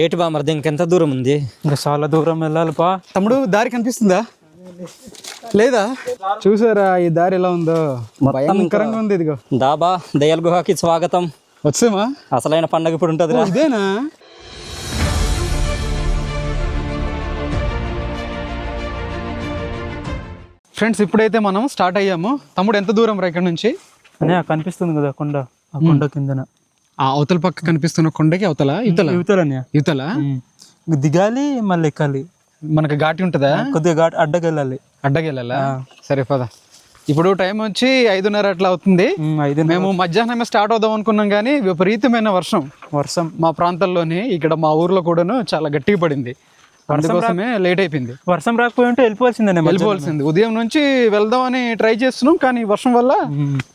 ఏటి బా మరిది ఇంకెంత దూరం ఉంది? ఇంకా చాలా దూరం వెళ్ళాలి పా తమ్ముడు దారి కనిపిస్తుందా? లేదా? చూసారా ఈ దారి ఎలా ఉందో? భయంకరంగా ఉంది ఇదిగో. దాబా దయాల గుహకి స్వాగతం. వచ్చేమా? అసలైన పండగ ఇప్పుడు ఉంటుంది ఇదేనా? ఫ్రెండ్స్ ఇప్పుడైతే మనం స్టార్ట్ అయ్యాము. తమ్ముడు ఎంత దూరం రా ఇక్కడ నుంచి? అనే కనిపిస్తుంది కదా కొండ. ఆ కొండ కిందన. ఆ అవతల పక్క కనిపిస్తున్న కొండకి అవతల ఇవతల? యువతలనే ఇవతల? దిగాలి మళ్ళీ ఎక్కాలి. మనకు ఘాటి ఉంటుందా? కొద్దిగా ఘాట్ అడ్డకెళ్ళాలి. అడ్డగెళ్ళాలా సరే పద. ఇప్పుడు టైం వచ్చి ఐదున్నర అట్లా అవుతుంది. మేము మధ్యాహ్నమే స్టార్ట్ అవుదాం అనుకున్నాం కానీ విపరీతమైన వర్షం. వర్షం. మా ప్రాంతంలోని ఇక్కడ మా ఊర్లో కూడాను చాలా గట్టిగా పడింది. అందుకోసమే లేట్ అయిపోయింది. వర్షం రాకపోయి ఉంటే వెళ్ళిపోవాల్సిందే వెళ్ళిపోవాల్సింది. ఉదయం నుంచి వెళ్దామని ట్రై చేస్తున్నాం కానీ వర్షం వల్ల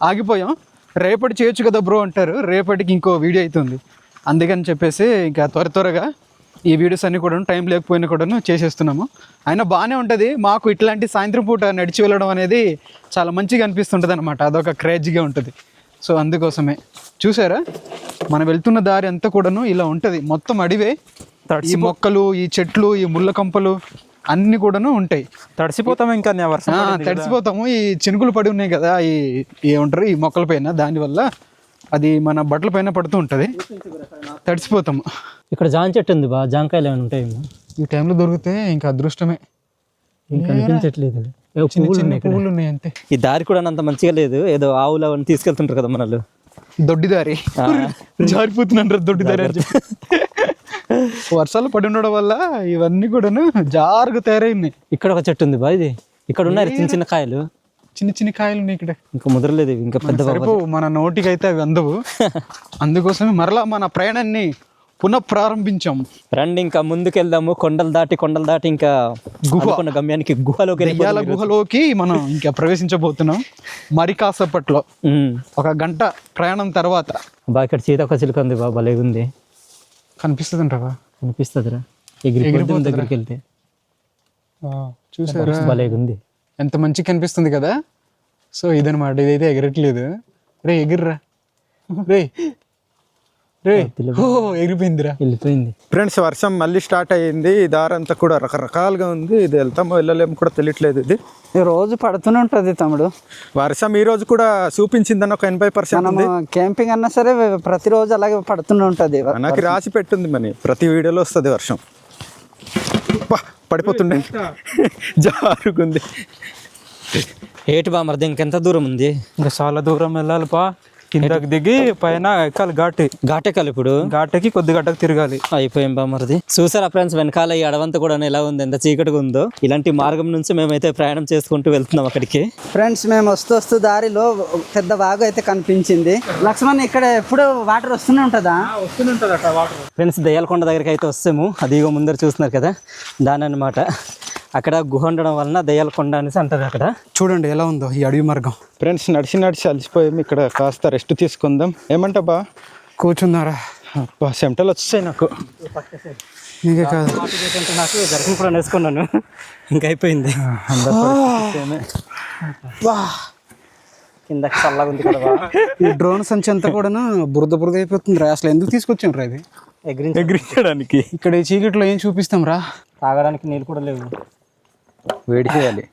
ఆగిపోయాం. రేపటి చేయొచ్చు కదా బ్రో అంటారు. రేపటికి ఇంకో వీడియో అవుతుంది అందుకని చెప్పేసి ఇంకా త్వర త్వరగా ఈ వీడియోస్ అన్ని కూడా టైం లేకపోయినా కూడాను చేసేస్తున్నాము. అయినా బాగానే ఉంటుంది. మాకు ఇట్లాంటి సాయంత్రం పూట నడిచి వెళ్ళడం అనేది చాలా మంచిగా అనిపిస్తుంటుంది అనమాట అదొక క్రేజీగా ఉంటుంది. సో అందుకోసమే. చూసారా? మనం వెళ్తున్న దారి అంతా కూడాను ఇలా ఉంటుంది. మొత్తం అడివే. ఈ మొక్కలు ఈ చెట్లు ఈ ముళ్ళ కంపలు అన్ని కూడాను ఉంటాయి. తడిసిపోతాం ఇంకా తడిసిపోతాము. ఈ చినుకులు పడి ఉన్నాయి కదా ఈ ఏమంటారు ఈ మొక్కల పైన దానివల్ల అది మన బట్టల పైన పడుతూ ఉంటుంది. తడిసిపోతాము. ఇక్కడ జామ చెట్టు ఉంది బా జామకాయలు ఏమైనా ఉంటాయేమో? ఈ టైంలో దొరికితే ఇంకా అదృష్టమే. ఇంకా పువ్వులు చిన్న ఉన్నాయి అంతే. ఈ దారి కూడా అంత మంచిగా లేదు. ఏదో ఆవులు అవన్నీ తీసుకెళ్తుంటారు కదా మనల్ని. దొడ్డి దారి జారిపోతున్నాను దొడ్డి దారి అని చెప్పి. వర్షాలు పడి ఉండడం వల్ల ఇవన్నీ కూడాను జారుగా తయారైనాయి ఇక్కడ ఒక చెట్టు ఉంది బా ఇది. ఇక్కడ ఉన్నాయి చిన్న చిన్న కాయలు. చిన్న చిన్న కాయలు ఉన్నాయి ఇక్కడ. ఇంకా ముదరలేదు ఇంకా పెద్ద సరిపోవు మన నోటికి అయితే అవి అందవు. అందుకోసమే మరలా మన ప్రయాణాన్ని పునః ప్రారంభించాం రండి ఇంకా ముందుకెళ్దాము. కొండలు దాటి కొండలు దాటి ఇంకా అనుకున్న గమ్యానికి గుహలోకి వెళ్ళిపోదాం గుహలోకి మనం ఇంకా ప్రవేశించబోతున్నాం. మరి కాసేపట్లో. ఒక గంట ప్రయాణం తర్వాత. బా ఇక్కడ సీతక్క చిలుక ఉంది బా భలే ఉంది కనిపిస్తుందంటావా అనిపిస్తుందిరా ఎగిరిపోతుంది దగ్గరికి వెళ్తే చూసారా? భలే ఉంది. ఎంత మంచిగా కనిపిస్తుంది కదా. సో ఇదనమాట ఇదైతే ఎగరట్లేదు. రే ఎగిర్రా. రే ఎగిరిపోయిందిరా. వెళ్ళిపోయింది. ఫ్రెండ్స్ వర్షం మళ్ళీ స్టార్ట్ అయ్యింది. ఈ దారి అంతా కూడా రకరకాలుగా ఉంది. ఇది వెళ్తామో వెళ్ళలేము కూడా తెలియట్లేదు ఇది. ఈ రోజు పడుతూనే ఉంటుంది తమ్ముడు. వర్షం ఈ రోజు కూడా చూపించిందని ఒక ఎనభై పర్సెంట్ క్యాంపింగ్ అన్నా సరే ప్రతిరోజు అలాగే పడుతూనే ఉంటుంది నాకు రాసి పెట్టింది మరి. ప్రతి వీడియోలో వస్తుంది వర్షం. అబ్బా, పడిపోతుండే. జారుగుంది ఏటి బా మరిది ఇంకెంత దూరం ఉంది? ఇంకా చాలా దూరం వెళ్ళాలి పా. కిందకి దిగి పైన ఎక్కాలి ఘాటి. ఘాటెక్కాలి ఇప్పుడు? ఘాటకి కొద్ది గట్టకు తిరగాలి. అయిపోయాం బా మరిది. చూసారా ఫ్రెండ్స్ వెనకాల ఈ అడవంతా కూడా ఎలా ఉంది? ఎంత చీకటిగా ఉందో. ఇలాంటి మార్గం నుంచి మేమైతే ప్రయాణం చేసుకుంటూ వెళ్తున్నాం అక్కడికి. ఫ్రెండ్స్ మేము వస్తూ వస్తూ దారిలో పెద్ద వాగు అయితే కనిపించింది. లక్ష్మణ్ ఇక్కడ ఎప్పుడు వాటర్ వస్తూనే ఉంటుందా? ఫ్రెండ్స్ దయ్యాలకొండ దగ్గరికి అయితే వస్తాము. అది ఇగో ముందర చూస్తున్నారు కదా? దాని అన్నమాట అక్కడ గుహ ఉండడం వలన దయ్యాలకొండ అనేసి అంటది అక్కడ. చూడండి ఎలా ఉందో ఈ అడవి మార్గం. ఫ్రెండ్స్ నడిచి నడిచి అలసిపోయాము ఇక్కడ కాస్త రెస్ట్ తీసుకుందాం. ఏమంటా బా? కూర్చున్నారా? అబ్బా చెమటలు వచ్చాయి నాకు. నీకే కాదు. నాకు దర్శనం కూడా వేసుకున్నాను ఇంకా అయిపోయింది. కింద చల్లగా ఉంది కదా ఈ డ్రోన్ సంచి అంతా కూడాను బురద బురద అయిపోతుంది రా. అసలు ఎందుకు తీసుకొచ్చాం రా ఇది? ఎగిరించి ఎగిరించడానికి. ఇక్కడ ఈ చీకట్లో ఏం చూపిస్తాం రా? తాగడానికి నీళ్ళు కూడా లేవు. వేడి చేయాలి.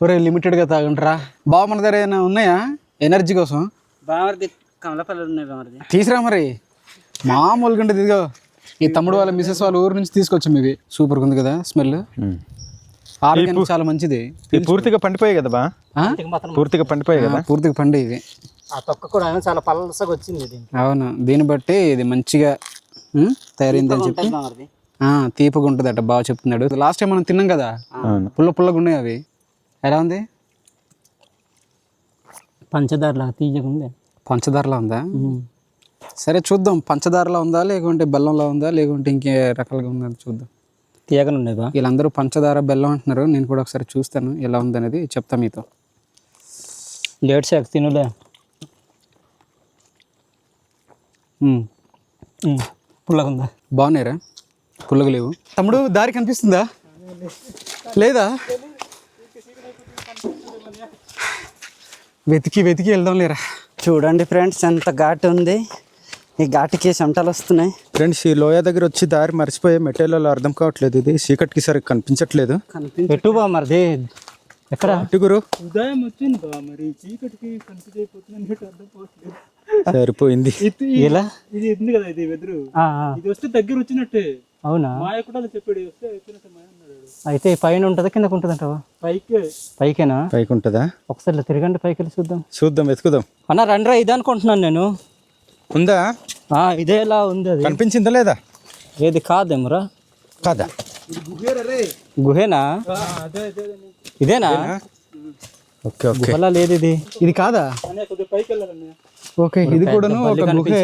ఒరే లిమిటెడ్గా తాగండి రా బావ మన దగ్గర ఏమైనా ఉన్నాయా? ఎనర్జీ కోసం? బామర్ది కమలపల్లి ఉన్నాయి బామర్ది తీసురా మరి. మామూలుగా ఉంటుంది ఇదిగో. ఈ తమ్ముడు వాళ్ళ మిసెస్ వాళ్ళ ఊరు నుంచి తీసుకొచ్చాం ఇవి. సూపర్గా ఉంది కదా స్మెల్ ఆరోగ్యానికి చాలా మంచిది. ఇది పూర్తిగా పండిపోయాయి కదా బా? ఆ? పూర్తిగా పండిపోయాయి. కదా? పూర్తిగా పండే ఇవి. ఆ తొక్క కూడా చాలా పలసగా వచ్చింది ఇది అవును దీన్ని బట్టి ఇది మంచిగా ఉం, తయారైందని చెప్పి. బామర్ది తీపిగా ఉంటుందట బాగా చెప్తున్నాడు. లాస్ట్ టైం మనం తిన్నాం కదా? పుల్ల పుల్లగా ఉన్నాయి అవి. ఎలా ఉంది? పంచదారలా తీయగా ఉంది. పంచదారలా ఉందా? సరే చూద్దాం పంచదారలా ఉందా లేకుంటే బెల్లంలా ఉందా లేకుంటే ఇంకే రకాలుగా ఉందా అని చూద్దాం. తీయగానే ఉన్నాయి బా. వీళ్ళందరూ పంచదార బెల్లం అంటున్నారు. నేను కూడా ఒకసారి చూస్తాను ఎలా ఉందనేది చెప్తా మీతో. లేట్ శాఖ తినులే. పుల్లగా ఉందా బాగున్నాయిరా? పుల్లగా లేవు తమ్ముడు దారి కనిపిస్తుందా? లేదా? వెతికి వెతికి వెళ్దాం లేరా? చూడండి ఫ్రెండ్స్ ఎంత ఘాటు ఉంది. ఈ ఘాటికి చెమటలు వస్తున్నాయి. ఫ్రెండ్స్ ఈ లోయ దగ్గర వచ్చి దారి మర్చిపోయే మెటీరియల్ అర్థం కావట్లేదు ఇది. చీకటికి సరిగ్గా కనిపించట్లేదు. కనిపించ ఎటు బా మరిది ఎక్కడ? గురు. ఉదయం వచ్చింది బా మరి. చీకటికి అర్థం సరిపోయింది. ఇలా ఇది ఉంది కదా ఇది వెదురు. ఇది వస్తే దగ్గర వచ్చినట్టే. అవునా? చెప్పాడు వస్తే అయితే పైన ఉంటుందా కిందకు ఉంటుంది అంటావా పైకే. పైకేనా? పైకి ఉంటుందా? ఒకసారి తిరగండి పైకి వెళ్ళి చూద్దాం. చూద్దాం వెతుకుదాం. అన్న రండిరా ఇదే అనుకుంటున్నాను నేను. ఉందా? ఆ, ఇదే ఇలా ఉంది అది? కనిపించిందా లేదా? ఏది కాదేమరా కాదా? గుహేనా? ఇదేనా? Okay okay. గుహలా లేదు ఇది ఇది కాదా పైకి వెళ్ళాలన్నయ్య. ఓకే ఇది కూడాను ఒక గుహే.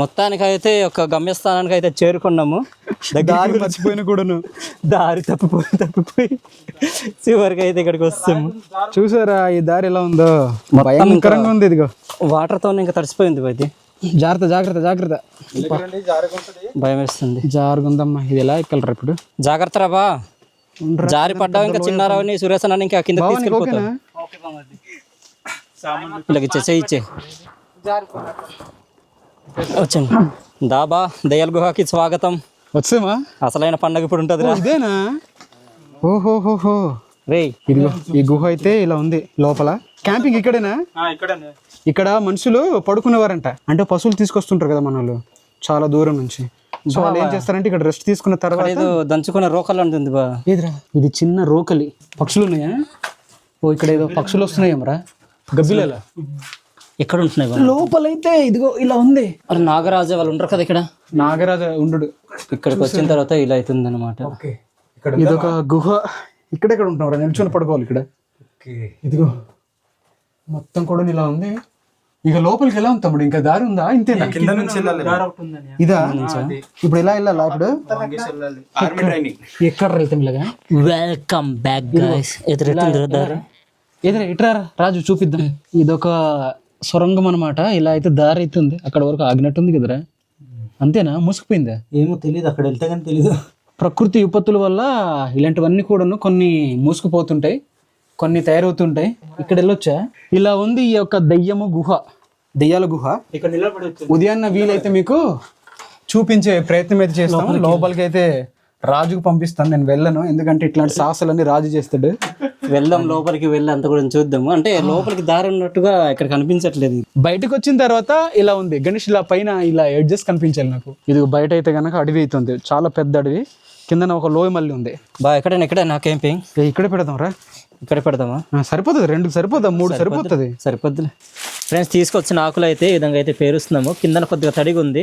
మొత్తానికి అయితే ఒక గమ్యస్థానానికి అయితే చేరుకున్నాము దారి మర్చిపోయిన కూడాను. దారి తప్పిపోయి తప్పిపోయి చివరికి అయితే ఇక్కడికి వస్తాము. చూసారా ఈ దారి ఎలా ఉందో? భయంకరంగా ఉంది ఇదిగో. వాటర్తో ఇంకా తడిసిపోయింది ఇది. జాగ్రత్త జాగ్రత్త జాగ్రత్త. భయం వేస్తుంది జారుగుందమ్మా ఇది ఎలా ఎక్కలరా ఇప్పుడు? జాగ్రత్త రా బా. జారి పడ్డావు ఇంకా చిన్నారావుని సురేష్ అన్న ఇంకా కింద తీసుకెళ్ళిపోతావు ఇలాగ ఇచ్చే. వచ్చండి. దాబా దయాల్ గుహకి స్వాగతం. వచ్చామా? అసలైన పండగ ఇప్పుడు ఉంటుంది రా ఇదేనా? ఓహోహోహో. రేయ్. ఇదిగో ఈ గుహ అయితే ఇలా ఉంది లోపల. క్యాంపింగ్ ఇక్కడేనా? ఇక్కడనే. ఇక్కడ మనుషులు పడుకునేవారంట. అంటే పశువులు తీసుకొస్తుంటారు కదా మన వాళ్ళు చాలా దూరం నుంచి. సో వాళ్ళు ఏం చేస్తారంటే ఇక్కడ రెస్ట్ తీసుకున్న తర్వాత ఏదో దంచుకున్న రోకల్ ఉంటుంది బా. ఏదిరా? ఇది చిన్న రోకలి. పక్షులు ఉన్నాయా? ఓ ఇక్కడ ఏదో పక్షులు వస్తున్నాయేమరా. గబ్బిలేలా? ఎక్కడ ఉంటున్నాయి లోపలైతే ఇదిగో ఇలా ఉంది. మరి నాగరాజు వాళ్ళు ఉండరు కదా ఇక్కడ? నాగరాజ ఉండు ఇక్కడికి వచ్చిన తర్వాత ఇలా అవుతుంది అనమాట ఇదొక గుహ. ఇక్కడెక్కడ ఉంటున్నారా నిల్చొని పడుకోవాలి ఇక్కడ. ఇదిగో. మొత్తం కూడా ఇలా ఉంది. ఇక లోపలికి ఎలా ఉంది తమ్ముడు. ఇంకా దారి ఉందా? ఇంతేనా కింద నుంచి ఇదా? ఇప్పుడు ఎలా వెళ్ళాలా ఇప్పుడు? ఆర్మీ ట్రైనింగ్ ఎక్కడ? వెళ్తాం ఇలాగా? వెల్కమ్ బ్యాక్ గైస్ ఎదురెత్తుంది దారి? ఎదురా ఇట్రా రాజు చూపిద్దాం. ఇదొక సొరంగం అనమాట ఇలా అయితే దారి అయితే ఉంది అక్కడ వరకు ఆగినట్టుంది కదరా. అంతేనా? మూసుకుపోయిందా? ఏమో తెలియదు అక్కడ వెళ్తే కానీ తెలియదు ప్రకృతి విపత్తుల వల్ల ఇలాంటివన్నీ కూడాను కొన్ని మూసుకుపోతుంటాయి. కొన్ని తయారవుతుంటాయి. ఇక్కడ వెళ్ళొచ్చా? ఇలా ఉంది ఈ యొక్క దయ్యము గుహ. దెయ్యాల గుహ. ఇక్కడ నిలబడి ఉదయాన్న వీలైతే మీకు చూపించే ప్రయత్నం అయితే చేస్తాం. లోపలికి. అయితే రాజుకు పంపిస్తాను నేను వెళ్ళను. ఎందుకంటే ఇట్లాంటి సాహసాలన్నీ రాజు చేస్తాడు. వెళ్దాం లోపలికి వెళ్ళి అంత కూడా చూద్దాము. అంటే లోపలికి దారి ఉన్నట్టుగా ఇక్కడ కనిపించట్లేదు. బయటకు వచ్చిన తర్వాత ఇలా ఉంది. గణేష్ ఇలా పైన ఇలా ఎడ్జెస్ కనిపించాలి నాకు. ఇది బయట అయితే కనుక అడవి అవుతుంది చాలా పెద్ద అడవి. కిందన ఒక లోయ మళ్ళీ ఉంది. బా ఎక్కడైనా ఎక్కడ నా క్యాంపింగ్ ఇక్కడే పెడదాం రా. ఇక్కడ పెడదామా? సరిపోతుంది రెండు సరిపోదా మూడు సరిపోతుంది. సరిపోద్దులే. ఫ్రెండ్స్ తీసుకొచ్చిన ఆకులు అయితే ఈ విధంగా అయితే పేరుస్తున్నాము. కిందన కొద్దిగా తడిగా ఉంది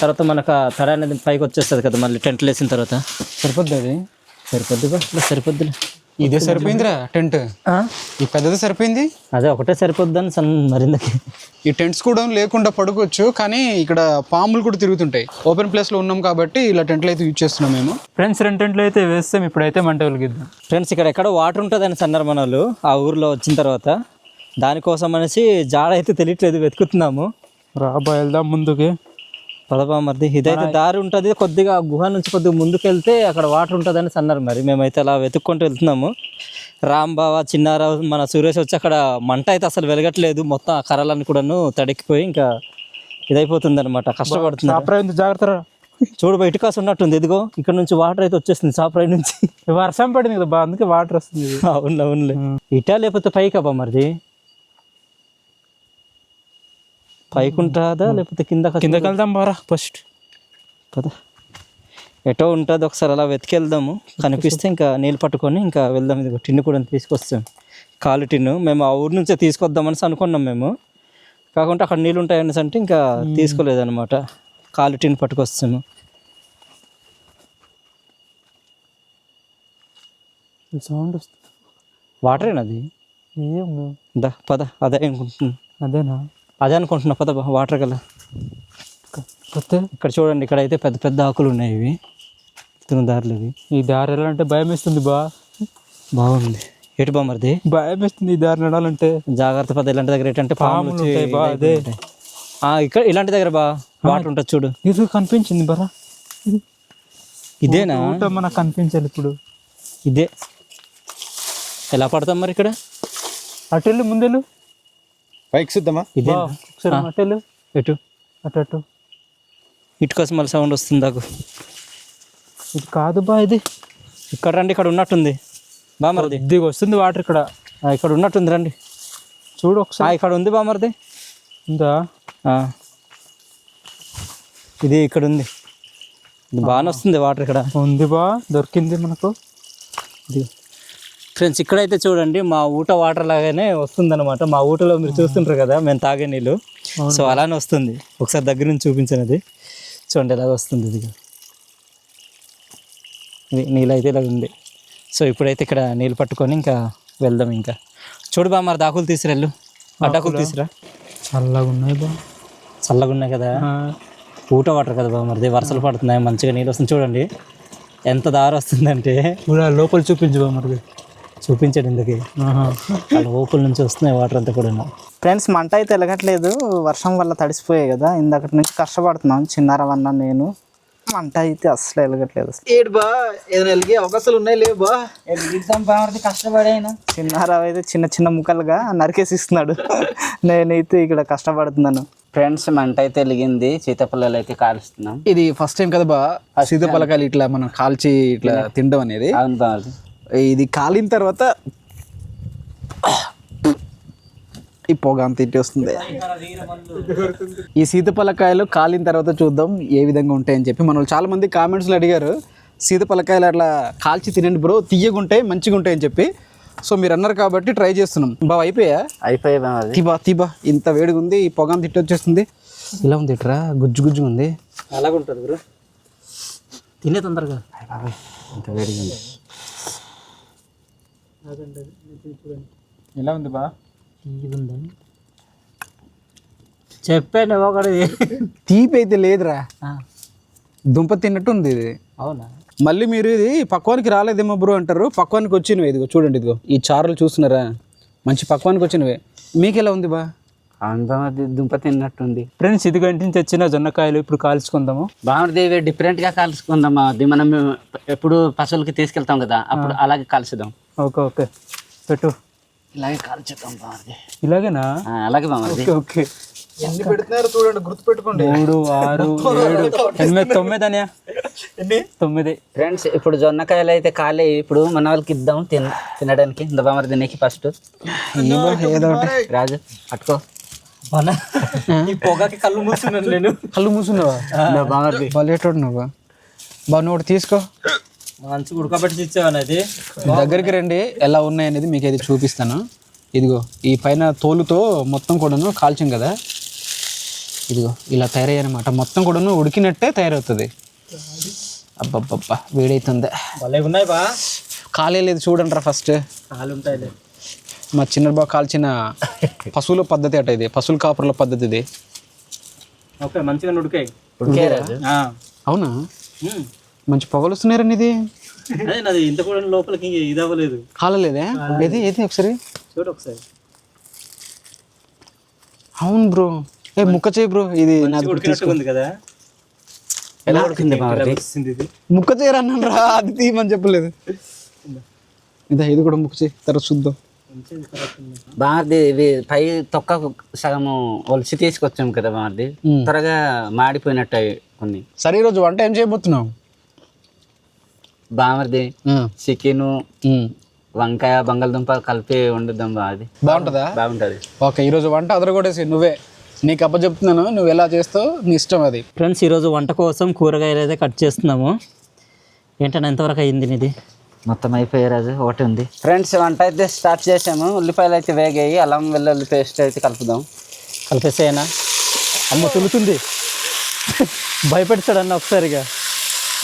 తర్వాత మనకు ఆ తడి అనేది పైకి వచ్చేస్తుంది కదా మళ్ళీ టెంట్లు వేసిన తర్వాత. సరిపోద్ది అది. సరిపోద్ది బా ఇలా సరిపోద్దులే. ఇదే సరిపోయిందిరా టెంట్? ఈ పెద్దది సరిపోయింది? అదే ఒకటే సరిపోద్దని సన్ మరిందకి. ఈ టెంట్స్ కూడా లేకుండా పడుకోవచ్చు కానీ ఇక్కడ పాములు కూడా తిరుగుతుంటాయి. ఓపెన్ ప్లేస్లో ఉన్నాం కాబట్టి ఇలా టెంట్లు అయితే యూజ్ చేస్తున్నాం మేము. ఫ్రెండ్స్ రెంటెంట్లు అయితే వేస్తాం ఇప్పుడైతే మంట వెలిగిద్దాం. ఫ్రెండ్స్ ఇక్కడ ఎక్కడో వాటర్ ఉంటుందని అన్నారు మన వాళ్ళు ఆ ఊర్లో వచ్చిన తర్వాత. దానికోసం అనేసి జాడ అయితే తెలియట్లేదు వెతుకుతున్నాము. రాబా వెళ్దాం ముందుకి. పదబా మరిది ఇదైతే దారి ఉంటుంది కొద్దిగా గుహ నుంచి కొద్దిగా ముందుకు వెళ్తే అక్కడ వాటర్ ఉంటుంది అని అన్నారు మరి. మేమైతే అలా వెతుక్కుంటూ వెళ్తున్నాము. రాంబావ చిన్నారావు మన సురేష్ వచ్చి అక్కడ మంట అయితే అసలు వెలగట్లేదు. మొత్తం ఆ కర్రలన్నీ కూడాను తడికిపోయి ఇంకా ఇదైపోతుంది అనమాట కష్టపడుతుంది జాగ్రత్త. చూడు బయట కాసు ఉన్నట్టుంది. ఇదిగో ఇక్కడ నుంచి వాటర్ అయితే వచ్చేస్తుంది చాపరాయి నుంచి. వర్షం పడింది కదా అందుకే వాటర్ వస్తుంది. అవును అవునులే. ఇటా లేకపోతే పైకి అబ్బా మరిది? పైకి ఉంటుందా లేకపోతే కింద కిందకి వెళ్దాం బారా ఫస్ట్. కదా ఎటో ఉంటుంది ఒకసారి అలా వెతికెళ్దాము. కనిపిస్తే ఇంకా నీళ్ళు పట్టుకొని ఇంకా వెళ్దాం. ఇది టిన్ను కూడా తీసుకొస్తాం కాలు టిన్ను. మేము ఆ ఊరు నుంచే తీసుకొద్దామని అనుకున్నాం మేము. కాకుంటే అక్కడ నీళ్ళు ఉంటాయనేసి అంటే ఇంకా తీసుకోలేదన్నమాట. కాలు టిన్ను పట్టుకొస్తాము. సౌండ్ వస్తుంది. వాటరేనా అది? ఏం దా పద. అదే అనుకుంటున్నా అదేనా? అదే అనుకుంటున్నా పద బా, వాటర్ కొత్త? ఇక్కడ చూడండి ఇక్కడ అయితే పెద్ద పెద్ద ఆకులు ఉన్నాయి ఇవి. తిన్న దారులు ఇవి. ఈ దారి వెళ్ళాలంటే భయం వేస్తుంది బా. బాగుంది. ఎటు బామర్ది భయం వేస్తుంది ఈ దారి నడాలంటే జాగ్రత్త పద ఇలాంటి దగ్గర ఏంటంటే పాములు ఉంటాయి బా, ఇక్కడ ఇలాంటి దగ్గర బా వాటర్ ఉంటుంది చూడు. ఇది కనిపించింది బరా. ఇదేనా? మనకు కనిపించాలి ఇప్పుడు. ఇదే. ఎలా పడతాం మరి ఇక్కడ? అటెళ్ళు ముందెళ్ళు. పైకి చూద్దామా ఇదే. ఎటు? అటు అటు. ఇటు కోసం మళ్ళీ సౌండ్ వస్తుంది దాకు ఇది కాదు బా ఇది. ఇక్కడ రండి ఇక్కడ ఉన్నట్టుంది. బామర్ది కొద్దిగా వస్తుంది వాటర్ ఇక్కడ. ఇక్కడ ఉన్నట్టుంది రండి. చూడు ఒకసారి. ఇక్కడ ఉంది బామర్ది ఉందా? ఆ. ఇది ఇక్కడ ఉంది. ఇది బాగానే వస్తుంది వాటర్ ఇక్కడ. ఉంది బా దొరికింది మనకు. ఇది. ఫ్రెండ్స్ ఇక్కడైతే చూడండి మా ఊట వాటర్ లాగానే వస్తుంది అనమాట మా ఊటలో మీరు చూస్తుంటారు కదా మేము తాగే నీళ్ళు. సో అలానే వస్తుంది. ఒకసారి దగ్గర నుంచి చూపించినది. చూడండి ఎలాగ వస్తుంది ఇది ఇది నీళ్ళు అయితే ఇలా ఉంది. సో ఇప్పుడైతే ఇక్కడ నీళ్ళు పట్టుకొని ఇంకా వెళ్దాం ఇంకా. చూడు బా మరి దాకులు తీసురెళ్ళు అడ్డాకులు తీసురా. చల్లగా ఉన్నాయి బా. చల్లగా ఉన్నాయి కదా. ఆ, ఊట వాటర్ కదా బా మరిది వర్షాలు పడుతున్నాయి మంచిగా నీళ్ళు వస్తుంది చూడండి. ఎంత దారి వస్తుందంటే. ఆ లోపల చూపించు బా మరి. చూపించాడు ఇందుకే ఓపుల నుంచి వస్తున్నాయి వాటర్ అంతా కూడా ఫ్రెండ్స్ మంట అయితే వెలగట్లేదు వర్షం వల్ల తడిసిపోయాయి కదా. ఇందాకటి నుంచి కష్టపడుతున్నాం. చిన్నారవన్న నేను. మంట అయితే అస్సలు వెలగట్లేదు ఏడు బా ఏదైనా అవకాశాలు ఉన్నాయి లేవు బా. కష్టపడైనా చిన్నారావు అయితే చిన్న చిన్న ముక్కలుగా నరికేసి ఇస్తున్నాడు నేనైతే ఇక్కడ కష్టపడుతున్నాను. ఫ్రెండ్స్ మంట అయితే వెలిగింది సీతాఫలాలు అయితే కాలుస్తున్నాం. ఇది ఫస్ట్ టైం కదా బా? సీతాఫలకాయలు ఇట్లా మనం కాల్చి ఇట్లా తినడం అనేది. ఇది కాలిన తర్వాత ఈ పొగ అంత ఇట్టి వస్తుంది. ఈ సీతపలకాయలు కాలిన తర్వాత చూద్దాం ఏ విధంగా ఉంటాయని చెప్పి. మన వాళ్ళు చాలా మంది కామెంట్స్లో అడిగారు సీతపలకాయలు అట్లా కాల్చి తినండి బ్రో తీయగుంటాయి మంచిగా ఉంటాయని చెప్పి. సో మీరు అన్నారు కాబట్టి ట్రై చేస్తున్నాం. బాగా అయిపోయా అయిపోయాయి బాగుంది తీబా తీబా ఇంత వేడిగా ఉంది ఈ పొగ అంత ఇట్టి వచ్చేస్తుంది. ఇలా ఉంది ఇట్రా గుజ్జు గుజ్జుగా ఉంది. అలాగ ఉంటుంది బ్రో. తినే తొందరగా. ఇంత వేడిగా ఉంది. ఎలా ఉంది బా? చెప్పాను ఒకటి. తీపి అయితే లేదురా. దుంప తిన్నట్టు ఉంది ఇది. అవునా? మళ్ళీ మీరు ఇది పక్వానికి రాలేదేమో బ్రో అంటారు. పక్వానికి వచ్చినవి ఇదిగో చూడండి ఇదిగో. ఈ చారులు చూస్తున్నారా? మంచి పక్వానికి వచ్చినవే. మీకు ఎలా ఉంది బా? బాగుంది దుంప తిన్నట్టుంది. ఫ్రెండ్స్ ఇది గంటించి తెచ్చిన జొన్నకాయలు ఇప్పుడు కాల్చుకుందాము. బాగుంది ఇవి డిఫరెంట్గా కాల్చుకుందాం అది మనం ఎప్పుడు పశువులకి తీసుకెళ్తాం కదా అప్పుడు అలాగే కాల్చుదాం. Okay okay. పెట్టు. ఇలాగే కాల్చుదాం బాగుంది ఇలాగేనా? అలాగే బాగుంది ఓకే ఓకే. ఎన్ని పెడుతున్నారు చూడండి గుర్తు పెట్టుకోండి మూడు ఆరు ఏడు. ఎనిమిది తొమ్మిది అనియా తొమ్మిది. ఫ్రెండ్స్ ఇప్పుడు జొన్నకాయలు అయితే ఖాళీ ఇప్పుడు మన వాళ్ళకి ఇద్దాం తిన తినడానికి. ఇంత బామర్ తినేకి ఫస్ట్ ఏదో ఒకటి. రాజు పట్టుకో. మన ఈ పొగకి కళ్ళు మూస్తున్నాను నేను. కళ్ళు మూసున్నావా? బామర్ది బలేటోడు నువ్వు బా నువ్వు తీసుకో. మంచి ఉడకబెట్టి ఇచ్చావని అది దగ్గరికి రండి ఎలా ఉన్నాయి అనేది మీకు అయితే చూపిస్తాను. ఇదిగో ఈ పైన తోలుతో మొత్తం కూడాను కాల్చాం కదా. ఇదిగో ఇలా తయారయ్యానమాట మొత్తం కూడాను ఉడికినట్టే తయారవుతుంది. అబ్బబ్బబ్బా వేడైతుంది. భలే ఉన్నాయి బా. కాలేదు చూడండి రా ఫస్ట్. కాలు ఉంటాయిలే. మా చిన్న బాగా కాల్చిన పశువుల పద్ధతి అట ఇది పశువుల కాపురుల పద్ధతి ఇది. ఓకే మంచిగా ఉడికాయి అవునా? మంచి పొగలు వస్తున్నారండి ఇది అదే నాది ఇంత కూడా లోపలికి ఇది అవ్వలేదు కాలలేదే? ఏది ఏది ఒకసారి? చూడు ఒకసారి. అవును బ్రో. ఏ ముక్క చేయి బ్రో. ఇది ఉంది కదా. ఎలా ఉడికింది ముక్క చేయరు అన్నాను రా అది తీయమని చెప్పలేదు. ఇదా ఇది కూడా ముక్క చేయి. తర్వాత చూద్దాం. బామర్ది ఇవి పై తొక్క సగము ఒలిసి తీసుకొచ్చాం కదా బామర్ది. త్వరగా మాడిపోయినట్టు కొన్ని సరే ఈరోజు వంట ఏం చేయబోతున్నావు? బామర్ది చికెను. వంకాయ బంగాళదుంప కలిపి వండుదాం బామర్ది బాగుంటుందా? బాగుంటుంది. ఓకే ఈరోజు వంట అదరగొట్టేసి నువ్వే. నీకు అప్ప చెప్తున్నాను నువ్వు ఎలా చేస్తావు నీ ఇష్టం అది. ఫ్రెండ్స్ ఈరోజు వంట కోసం కూరగాయలు అయితే కట్ చేస్తున్నాము. ఏంటన్నా ఎంతవరకు అయ్యింది ఇది మొత్తం అయిపోయే రాజు ఒకటి ఉంది. ఫ్రెండ్స్ వంట అయితే స్టార్ట్ చేసాము. ఉల్లిపాయలు అయితే వేగాయి. అల్లం వెల్లుల్లి పేస్ట్ అయితే కలుపుదాం. కలిపేసేయనా? అమ్మ తులుతుంది. భయపెడతాడన్న ఒకసారిగా.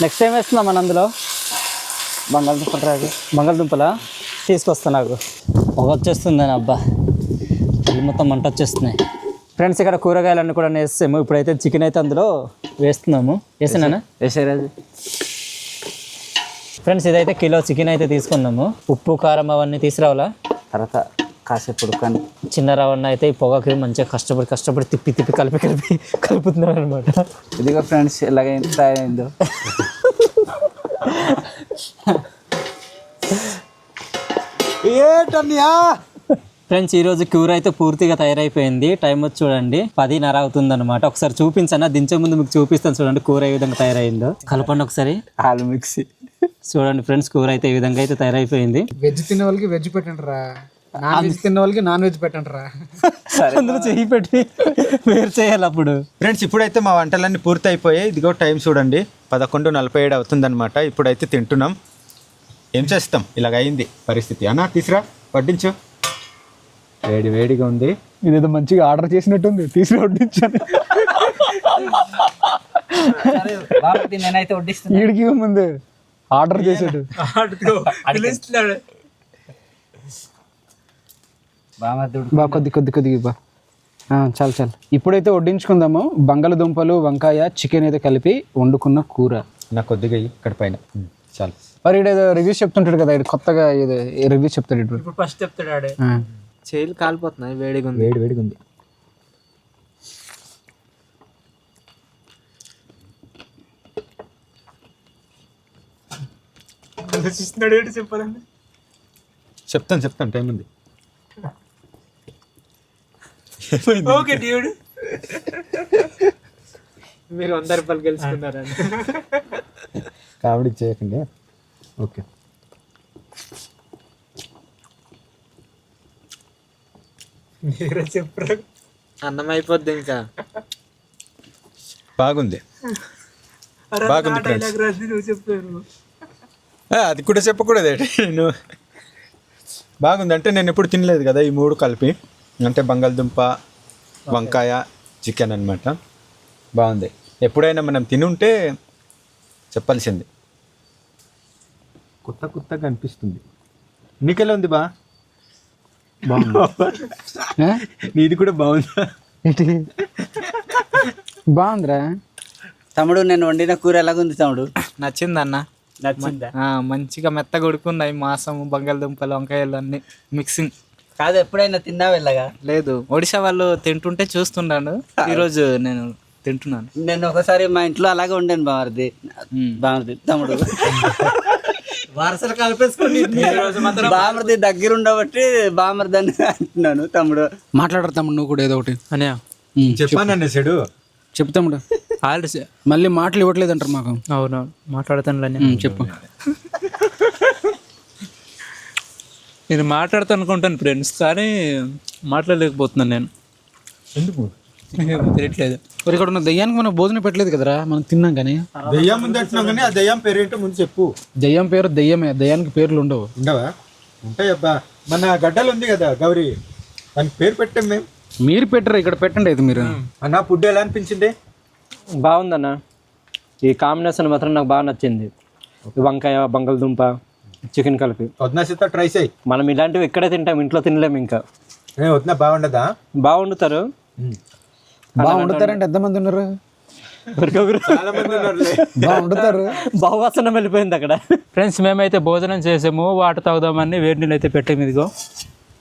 నెక్స్ట్ టైం వేస్తున్నాం మన అందులో? బంగాళదుంపలు రాజు బంగాళదుంపలా తీసుకొస్తా నాకు. పొగ వచ్చేస్తుంది అబ్బా. మొత్తం మంట వచ్చేస్తున్నాయి. ఫ్రెండ్స్ ఇక్కడ కూరగాయలన్నీ కూడా వేస్తాము ఇప్పుడైతే చికెన్ అయితే అందులో వేస్తున్నాము. వేసినానా? వేసే రాజు. ఫ్రెండ్స్ ఇదైతే కిలో చికెన్ అయితే తీసుకున్నాము. ఉప్పు కారం అవన్నీ తీసుకురావాలా? తర్వాత కాసేపు ఉడకండి చిన్న రవణ అయితే ఈ పొగకి మంచిగా కష్టపడి కష్టపడి తిప్పి తిప్పి కలిపి కలిపి కలుపుతున్నారు అనమాట ఇదిగో ఫ్రెండ్స్ ఇలాగ ఏటన్యా ఫ్రెండ్స్ ఈ రోజు కూర అయితే పూర్తిగా తయారైపోయింది. టైం వచ్చి చూడండి పదిన్నర అవుతుంది అనమాట ఒకసారి చూపించనా? దించే ముందు మీకు చూపిస్తాను చూడండి కూర ఏ విధంగా తయారైందో. కలపండి ఒకసారి. ఆలు మిక్సీ. చూడండి ఫ్రెండ్స్ కూర అయితే ఈ విధంగా అయితే తయారైపోయింది. వెజ్ తినే వాళ్ళకి వెజ్ పెట్టండి రా. నాన్ వెజ్ తినే వాళ్ళకి నాన్ వెజ్ పెట్టండి రా అందులో చెయ్యి పెట్టి వేరు చేయాలి అప్పుడు. ఫ్రెండ్స్ ఇప్పుడైతే మా వంటలన్నీ పూర్తి అయిపోయాయి ఇదిగో టైం చూడండి. పదకొండు నలభై ఏడు అవుతుందన్నమాట. ఇప్పుడైతే తింటున్నాం. ఏం చేస్తాం? ఇలాగ అయింది పరిస్థితి. అన్నా తీసురా. వడ్డించు. వేడి వేడిగా ఉంది. ఇదేదో మంచిగా ఆర్డర్ చేసినట్టుంది. తీసి వడ్డించాను. నేనైతే వడ్డిస్తాను ఈడికి ముందు. ఆర్డర్ చేసాడు బా కొద్ది కొద్ది కొద్దిగా బా. ఆ, చాలు చాలు. ఇప్పుడైతే వడ్డించుకుందాము. బంగాళదుంపలు వంకాయ చికెన్ అయితే కలిపి వండుకున్న కూర. నాకు కొద్దిగా ఇక్కడ పైన. చాలు. మరి ఈడు ఏదో రివ్యూస్ చెప్తుంటాడు కదా కొత్తగా ఏదో రివ్యూస్ చెప్తాడు ఇప్పుడు ఇప్పుడు ఫస్ట్ చెప్తాడు ఆడే. చేలు కాలిపోతున్నాయి వేడిగా ఉంది. వేడి వేడిగా ఉంది. చెప్పదండి చెప్తాను చెప్తాను టైం ఉంది. ఓకే డ్యూడ్ మీరు వంద రూపాయలు గెలుచుకున్నారండి కామెడీ చేయకండి. ఓకే. మీరే చెప్పరు? అన్నం అయిపోద్ది ఇంకా. బాగుంది. బాగుంది ఫ్రెండ్స్ నువ్వు చెప్పారు. ఆ, అది కూడా చెప్పకూడదు నేను బాగుంది అంటే నేను ఎప్పుడు తినలేదు కదా ఈ మూడు కలిపి. అంటే బంగాళదుంప వంకాయ చికెన్ అన్నమాట. బాగుంది. ఎప్పుడైనా మనం తిని ఉంటే చెప్పాల్సింది. కొత్త కొత్తగా అనిపిస్తుంది. నీకెలా ఉంది బా? నీది కూడా బాగుందా? ఏంటి? బాగుందిరా. తమ్ముడు నేను వండిన కూర ఎలాగుంది తమ్ముడు? నచ్చింది అన్న నచ్చిందా? ఆ, మంచిగా మెత్తగా ఉడుకున్నాయి మాసము బంగాళదుంపలు వంకాయలు అన్ని. మిక్సింగ్. కాదు ఎప్పుడైనా తిన్నావు ఇలాగా? లేదు. ఒడిశా వాళ్ళు తింటుంటే చూస్తున్నాను. ఈరోజు నేను తింటున్నాను. నేను ఒకసారి మా ఇంట్లో అలాగే ఉండాను బామర్ది బామర్ది తమ్ముడు. వరుసలు కలిపేసుకొని బామర్ది దగ్గర ఉండబట్టి బామర్ది అని అంటున్నాను తమ్ముడు. మాట్లాడరు తమ్ముడు నువ్వు కూడా ఏదో ఒకటి. అనే చెప్పాను అనేసాడు చెప్పు. తమ్ముడు. ఆల్రెడీ మళ్ళీ మాటలు ఇవ్వట్లేదు అంటారు మాకు. అవును మాట్లాడతాను చెప్పు. నేను మాట్లాడతాను అనుకుంటాను ఫ్రెండ్స్ కానీ మాట్లాడలేకపోతున్నాను నేను. ఎందుకు? తెలియట్లేదు. మరి ఇక్కడ ఉన్న దయ్యానికి మనం భోజనం పెట్టలేదు కదరా? మనం తిన్నాం కానీ. దెయ్యం ముందు అంటున్నాం కానీ ఆ దెయ్యం పేరేంటో ముందు చెప్పు. దయ్యం పేరు దయ్యమే దయ్యానికి పేర్లు ఉండవు. ఉండవా? ఉంటాయి అబ్బా. మన గడ్డలు ఉంది కదా గౌరీ. దానికి పేరు పెట్టాం మేము. మీరు పెట్టరు? ఇక్కడ పెట్టండి అయితే మీరు. అన్న ఫుడ్ ఎలా అనిపించింది? బాగుందన్న. ఈ కాంబినేషన్ మాత్రం నాకు బాగా నచ్చింది. వంకాయ బంగాళదుంప. చికెన్ కలిపి. వదిన ట్రై చేయి. మనం ఇలాంటివి ఇక్కడే తింటాం ఇంట్లో తినలేము ఇంకా. ఏ వదిన బాగుండదా? బాగుండుతారు. బాగా వండుతారంటే ఎంతమంది ఉన్నారు? బావాసనం వెళ్ళిపోయింది అక్కడ. ఫ్రెండ్స్ మేమైతే భోజనం చేసాము వాటర్ తాగుదామని వేడి నీళ్ళు అయితే పెట్టాము ఇదిగో.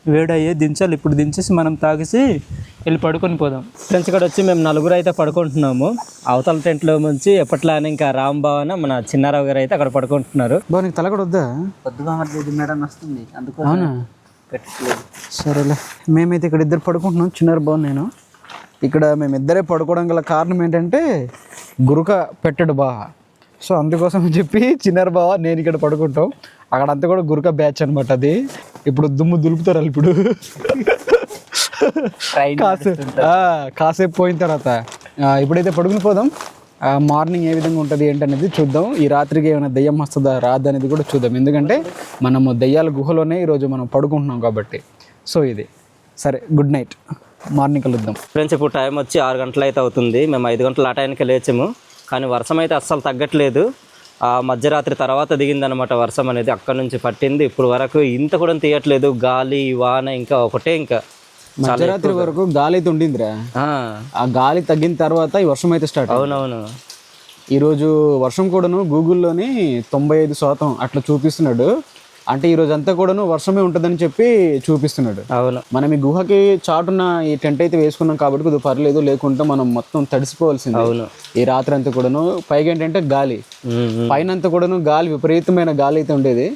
వేడయ్యే దించాలి. ఇప్పుడు దించేసి మనం తాగేసి వెళ్ళి పడుకొని పోదాం. ఫ్రెండ్స్ ఇక్కడ వచ్చి మేము నలుగురు అయితే పడుకుంటున్నాము. అవతల టెంట్లో నుంచి ఎప్పట్లానే ఇంకా రాంబావన మన చిన్నారావు గారు అయితే అక్కడ పడుకుంటున్నారు. బాగా నీకు తల కూడా వద్దా? పొద్దు బామర్ది మేడం వస్తుంది. అందుకోసం అవునా? పెట్టట్లేదు. సరేలే. మేమైతే ఇక్కడ ఇద్దరు పడుకుంటున్నాం. చిన్నారు బాబు నేను. ఇక్కడ మేమిద్దరే పడుకోవడం గల కారణం ఏంటంటే గురుక పెట్టడు బా. సో అందుకోసం అని చెప్పి చిన్నారు బావ నేను ఇక్కడ పడుకుంటాం. అక్కడ అంతా కూడా గురుక బ్యాచ్ అనమాట అది. ఇప్పుడు దుమ్ము దులుపుతారు వాళ్ళు ఇప్పుడు కాసేపు కాసేపు పోయిన తర్వాత ఇప్పుడైతే పడుకుని పోదాం. మార్నింగ్ ఏ విధంగా ఉంటుంది ఏంటనేది చూద్దాం. ఈ రాత్రికి ఏమైనా దయ్యం వస్తుందా రాదా అనేది కూడా చూద్దాం. ఎందుకంటే మనము దయ్యాల గుహలోనే ఈరోజు మనం పడుకుంటున్నాం కాబట్టి. సో ఇది. సరే గుడ్ నైట్. మార్నింగ్ కలుద్దాం. ఫ్రెండ్స్ ఇప్పుడు టైం వచ్చి ఆరు గంటలు అయితే అవుతుంది. మేము ఐదు గంటల ఆ టైంకి లేచాము. కానీ వర్షం అయితే అస్సలు తగ్గట్లేదు. ఆ మధ్యరాత్రి తర్వాత దిగిందనమాట వర్షం అనేది. అక్కడ నుంచి పట్టింది. ఇప్పుడు వరకు ఇంత కూడా తీయట్లేదు. గాలి వాన ఇంకా ఒకటే ఇంకా. మధ్యరాత్రి వరకు గాలి అయితే ఉండిందిరా. ఆ, ఆ గాలి తగ్గిన తర్వాత ఈ వర్షం అయితే స్టార్ట్ అవునవును. ఈరోజు వర్షం కూడాను గూగుల్లోని తొంభై ఐదు శాతం అట్లా చూపిస్తున్నాడు. అంటే ఈరోజు అంతా కూడాను వర్షమే ఉంటుందని చెప్పి చూపిస్తున్నాడు. అవును. మనం ఈ గుహకి చాటున ఈ టెంట్ అయితే వేసుకున్నాం కాబట్టి కొద్దిగా పర్లేదు లేకుంటే మనం మొత్తం తడిసిపోవాల్సింది. అవును. ఈ రాత్రి అంతా కూడాను పైగా ఏంటంటే గాలి. పైన అంతా కూడాను గాలి విపరీతమైన గాలి అయితే ఉండేది.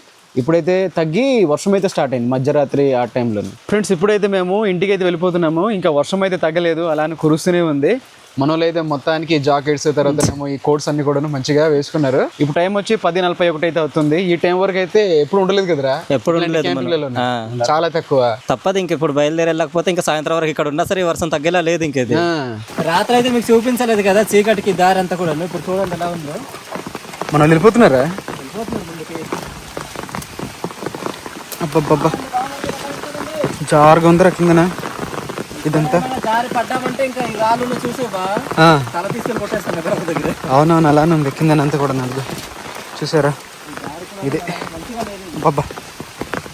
ఇప్పుడైతే తగ్గి వర్షం అయితే స్టార్ట్ అయింది మధ్యరాత్రి ఆ టైంలో ఫ్రెండ్స్ ఇప్పుడైతే మేము ఇంటికి అయితే వెళ్ళిపోతున్నాము. ఇంకా వర్షం అయితే తగ్గలేదు అలానే కురుస్తూనే ఉంది. మన వాళ్ళు అయితే మొత్తానికి జాకెట్స్ తర్వాత ఏమో ఈ కోట్స్ అన్ని కూడా మంచిగా వేసుకున్నారు. ఇప్పుడు టైం వచ్చి పది నలభై ఒకటి అయితే అవుతుంది. ఈ టైం వరకు అయితే ఎప్పుడు ఉండలేదు కదరా? ఎప్పుడు ఉండలేదు. చాలా తక్కువ. తప్పదు ఇంక ఇప్పుడు బయలుదేరి వెళ్ళకపోతే ఇంకా సాయంత్రం వరకు ఇక్కడ ఉన్నా సరే వర్షం తగ్గేలా లేదు ఇంక ఇది. ఆ. రాత్రి అయితే మీకు చూపించలేదు కదా చీకటికి దారి అంతా కూడా ఇప్పుడు చూడండి ఎలా ఉందో. మనం వెళ్ళిపోతున్నారా? అబ్బబ్బబ్బా. జారుగా ఉందిరా కిందన. ఇదంతా? చూసి అవునవును అలానే ఉంది. కిందన అంతా కూడా నలుగు. చూసారా? ఇదే. అబ్బబ్బా.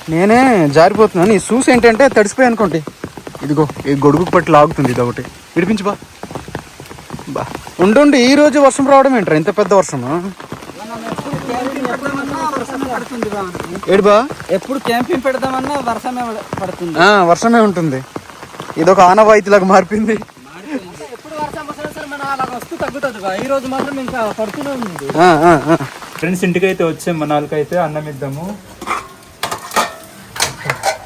నేనే జారిపోతున్నాను. ఈ షూస్ ఏంటంటే తడిసిపోయి అనుకోండి. ఇదిగో ఈ గొడుగు పట్టి లాగుతుంది ఇది ఒకటి విడిపించు బా. బా. ఉండుండి ఈ రోజు వర్షం రావడం ఏంట్రా? ఇంత పెద్ద వర్షము? ఏడు బా? ఎప్పుడు క్యాంపింగ్ పెడదామన్నా వర్షమే పడుతుంది. వర్షమే ఉంటుంది. ఇదొక ఆనవాయితీలాగా మారిపోయింది. ఎప్పుడు వర్షం వస్తున్నా సరే మనం అలా వస్తూ తగ్గుతుంది బా ఈ రోజు మాత్రం ఇంకా పడుతూనే ఉంది. ఆ, ఆ, ఆ. ఫ్రెండ్స్ ఇంటికి అయితే వచ్చాం మన వాళ్ళకైతే అన్నం ఇద్దాము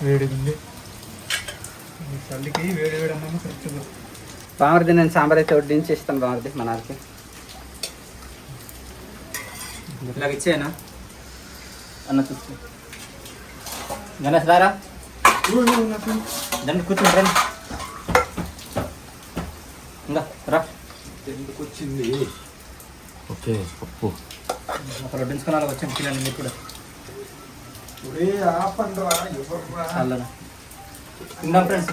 వేడిగా ఉంది. ఈ చలికి వేడి వేడి కరెక్ట్గా బామర్ది నేను సాంబార్ అయితే వడ్డించి ఇస్తాను బామర్ది మన వాళ్ళకి. ఇలాగ ఇచ్చేనా అన్న చూస్తూ గణేష్ రారా? దాన్ని కూర్చుని రండి. ఇంకా రా. ఓకే పప్పు అక్కడ వడ్డించుకుని వచ్చాను మీరు కూడా? తిందాం ఫ్రెండ్స్.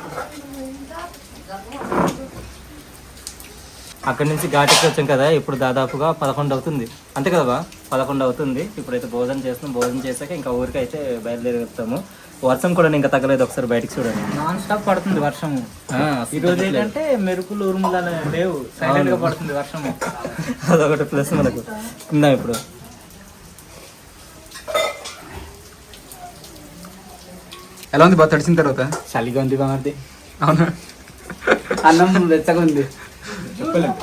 అక్కడి నుంచి ఘాటికి వచ్చాం కదా ఇప్పుడు దాదాపుగా పదకొండు అవుతుంది. అంతే కదా బా? పదకొండు అవుతుంది. ఇప్పుడైతే భోజనం చేస్తున్నాం. భోజనం చేశాక ఇంకా ఊరికి అయితే బయలుదేరి వెళ్తాము. వర్షం కూడా ఇంకా తగ్గలేదు ఒకసారి బయటికి చూడండి. నాన్ స్టాప్ పడుతుంది వర్షము రోజు ఏంటంటే మెరుపులు ఉరుములు అలా లేవు సైలెంట్గా పడుతుంది వర్షము అదొకటి ప్లస్ మనకు. తిందాం ఇప్పుడు? ఎలా ఉంది బాగా తడిసిన తర్వాత? చలిగా ఉంది బామర్ది. అవునా? అన్నం వెచ్చగా ఉంది. చెప్పలేం.